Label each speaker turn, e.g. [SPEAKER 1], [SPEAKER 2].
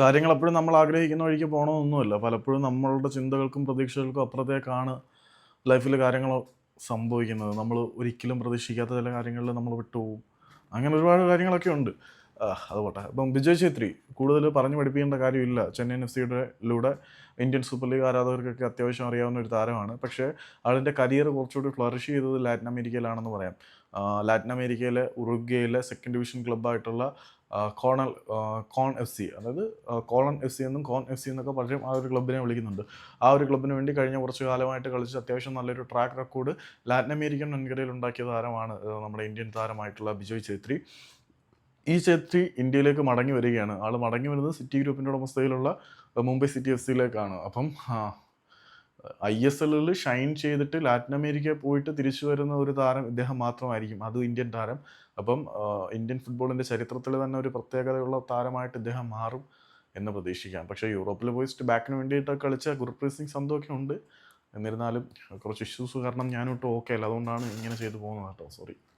[SPEAKER 1] കാര്യങ്ങൾ എപ്പോഴും നമ്മൾ ആഗ്രഹിക്കുന്ന വഴിക്ക് പോകണമെന്നൊന്നുമില്ല പലപ്പോഴും നമ്മളുടെ ചിന്തകൾക്കും പ്രതീക്ഷകൾക്കും അപ്പുറത്തേക്കാണ് ലൈഫിൽ കാര്യങ്ങൾ സംഭവിക്കുന്നത്. നമ്മൾ ഒരിക്കലും പ്രതീക്ഷിക്കാത്ത ചില കാര്യങ്ങളിൽ നമ്മൾ വിട്ടുപോകും. അങ്ങനെ ഒരുപാട് കാര്യങ്ങളൊക്കെ ഉണ്ട്. അത് പോട്ടെ. അപ്പം വിജയ് ഛേത്രി കൂടുതൽ പറഞ്ഞു പഠിപ്പിക്കേണ്ട കാര്യമില്ല. ചെന്നൈയിൻ എഫ് സിയുടെ ലൂടെ ഇന്ത്യൻ സൂപ്പർ ലീഗ് ആരാധകർക്കൊക്കെ അത്യാവശ്യം അറിയാവുന്ന ഒരു താരമാണ്. പക്ഷേ ആളിന്റെ കരിയർ കുറച്ചുകൂടി ഫ്ലറിഷ് ചെയ്തത് ലാറ്റിൻ അമേരിക്കയിലാണെന്ന് പറയാം. ലാറ്റിൻ അമേരിക്കയിലെ ഉറുഗ്വയിലെ സെക്കൻഡ് ഡിവിഷൻ ക്ലബ്ബായിട്ടുള്ള കോണൽ കോൺ എഫ് സി അതായത് കോളൺ എഫ് സി എന്നും കോൺ എഫ് സി എന്നൊക്കെ പലരും ആ ഒരു ക്ലബിനെ വിളിക്കുന്നുണ്ട്. ആ ഒരു ക്ലബിന് വേണ്ടി കഴിഞ്ഞ കുറച്ച് കാലമായിട്ട് കളിച്ച് അത്യാവശ്യം നല്ലൊരു ട്രാക്ക് റെക്കോർഡ് ലാറ്റിൻ അമേരിക്കൻ വൻകരയിൽ ഉണ്ടാക്കിയ താരമാണ് നമ്മുടെ ഇന്ത്യൻ താരമായിട്ടുള്ള ബിജോയ് ഛേത്രി. ഈ ഛേത്രി ഇന്ത്യയിലേക്ക് മടങ്ങി വരികയാണ്. ആൾ മടങ്ങി വരുന്നത് സിറ്റി ഗ്രൂപ്പിന്റെ ഉടമസ്ഥയിലുള്ള മുംബൈ സിറ്റി എഫ് സിയിലേക്കാണ് അപ്പം ഐ എസ് എല്ലിൽ ഷൈൻ ചെയ്തിട്ട് ലാറ്റിൻ അമേരിക്കയിൽ പോയിട്ട് തിരിച്ചു വരുന്ന ഒരു താരം ഇദ്ദേഹം മാത്രമായിരിക്കും. അത് ഇന്ത്യൻ താരം. അപ്പം ഇന്ത്യൻ ഫുട്ബോളിന്റെ ചരിത്രത്തിൽ തന്നെ ഒരു പ്രത്യേകതയുള്ള താരമായിട്ട് ഇദ്ദേഹം മാറും എന്ന് പ്രതീക്ഷിക്കാം. പക്ഷേ യൂറോപ്പിൽ പോയി ബാക്കിന് വേണ്ടിയിട്ട് കളിച്ച ഗുർപ്രീത് സിംഗ് സന്ധുവൊക്കെ ഉണ്ട്. എന്നിരുന്നാലും കുറച്ച് ഇഷ്യൂസ് കാരണം ഞാനൊട്ടും ഓക്കെ അല്ല. അതുകൊണ്ടാണ് ഇങ്ങനെ ചെയ്തു പോകുന്നത് കേട്ടോ. സോറി